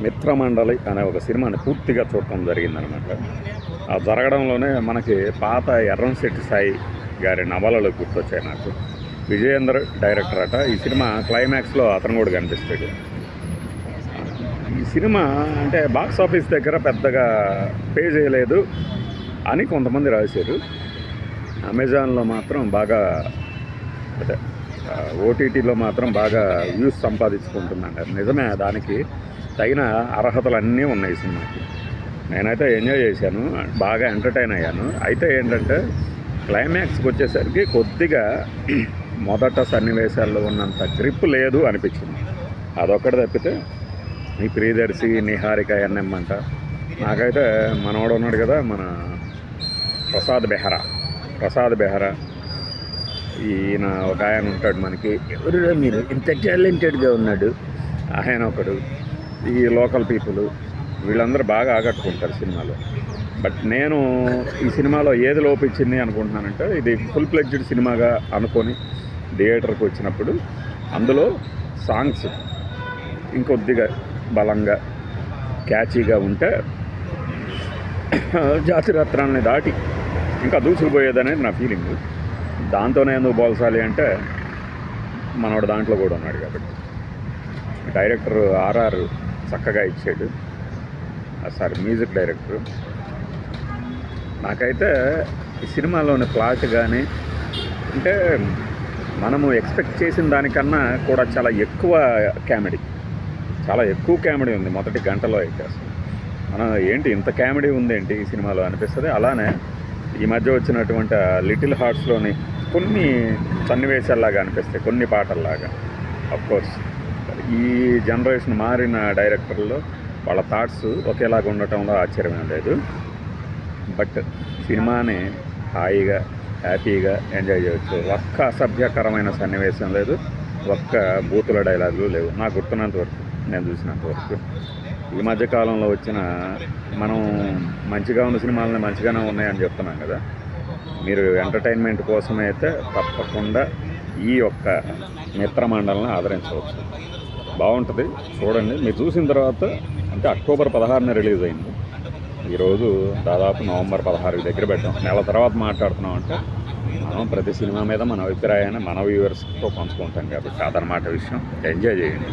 మిత్రమండలి అనే ఒక సినిమాని పూర్తిగా చూడటం జరిగిందనమాట ఆ జరగడంలోనే మనకి పాత ఎర్రంశెట్టి సాయి గారి నవలలు గుర్తొచ్చాయి నాకు. విజయేంద్ర డైరెక్టర్ అట. ఈ సినిమా క్లైమాక్స్లో అతను కూడా కనిపిస్తాడు. ఈ సినిమా అంటే బాక్స్ ఆఫీస్ దగ్గర పెద్దగా పే చేయలేదు అని కొంతమంది రాశారు. అమెజాన్లో మాత్రం బాగా అదే ఓటీటీలో మాత్రం బాగా వ్యూస్ సంపాదించుకుంటున్నాను నిజమే దానికి తగిన అర్హతలు అన్నీ ఉన్నాయి సినిమాకి. నేనైతే ఎంజాయ్ చేశాను బాగా ఎంటర్టైన్ అయ్యాను. అయితే ఏంటంటే క్లైమాక్స్కి వచ్చేసరికి కొద్దిగా మొదట సన్నివేశాల్లో ఉన్నంత గ్రిప్ లేదు అనిపించింది. అదొక్కటి తప్పితే ఈ ప్రియదర్శి నిహారిక ఎన్నెమ్మంట నాకైతే మనవాడు ఉన్నాడు కదా మన ప్రసాద్ బెహరా. ప్రసాద్ బెహరా. ఈయన ఒక ఆయన ఉంటాడు మనకి. ఎవరు మీరు? ఇంత టాలెంటెడ్గా ఉన్నాడు. ఆయన ఒకడు. ఈ లోకల్ పీపుల్. వీళ్ళందరూ బాగా ఆకట్టుకుంటారు సినిమాలో. బట్ నేను ఈ సినిమాలో ఏది లోపించింది అనుకుంటున్నానంటే ఇది ఫుల్ ఫ్లెడ్జ్డ్ సినిమాగా అనుకొని థియేటర్కి వచ్చినప్పుడు అందులో సాంగ్స్ ఇంకొద్దిగా బలంగా క్యాచీగా ఉంటే జాతిరాత్రాలని దాటి ఇంకా దూసుకుపోయేదనేది నా ఫీలింగ్. దాంతోనే ఎందుకు పోల్చాలి అంటే మనోడు దాంట్లో కూడా ఉన్నాడు కాబట్టి. డైరెక్టర్ ఆర్ఆర్ చక్కగా ఇచ్చాడు. Sorry music director. నాకైతే ఈ సినిమాలోని ప్లాట్ కానీ అంటే మనము ఎక్స్పెక్ట్ చేసిన దానికన్నా కూడా చాలా ఎక్కువ కామెడీ. చాలా ఎక్కువ కామెడీ ఉంది మొదటి గంటలో అయితే అసలు. మనం ఏంటి ఇంత కామెడీ ఉందేంటి ఈ సినిమాలో అనిపిస్తుంది? అలానే ఈ మధ్య వచ్చినటువంటి లిటిల్ హార్ట్స్లోని కొన్ని సన్నివేశాల్లాగా అనిపిస్తాయి కొన్ని పాటల్లాగా. కోర్స్ ఈ జనరేషన్ మారిన డైరెక్టర్లో వాళ్ళ థాట్స్ ఒకేలాగా ఉండటంలో ఆశ్చర్యం లేదు. బట్ సినిమాని హాయిగా హ్యాపీగా ఎంజాయ్ చేయొచ్చు. ఒక్క అసభ్యకరమైన సన్నివేశం లేదు. ఒక్క బూతుల డైలాగులు లేవు. నాకు గుర్తున్నంత వరకు నేను చూసినంత వరకు. ఈ మధ్య కాలంలో వచ్చిన మనం మంచిగా ఉన్న సినిమాలని మంచిగానే ఉన్నాయని చెప్తున్నాం కదా. మీరు ఎంటర్టైన్మెంట్ కోసమైతే అయితే తప్పకుండా ఈ యొక్క మిత్రమండలిని ఆదరించవచ్చు. బాగుంటుంది చూడండి. మీరు చూసిన తర్వాత అంటే అక్టోబర్ పదహారున రిలీజ్ అయింది. ఈరోజు దాదాపు నవంబర్ పదహారు దగ్గర పెట్టాం. నెల తర్వాత మాట్లాడుతున్నాం అంటే మనం ప్రతి సినిమా మీద మన అభిప్రాయాన్ని మన వ్యూవర్స్తో పంచుకుంటాం కాబట్టి అదనమాట విషయం. ఎంజాయ్ చేయండి.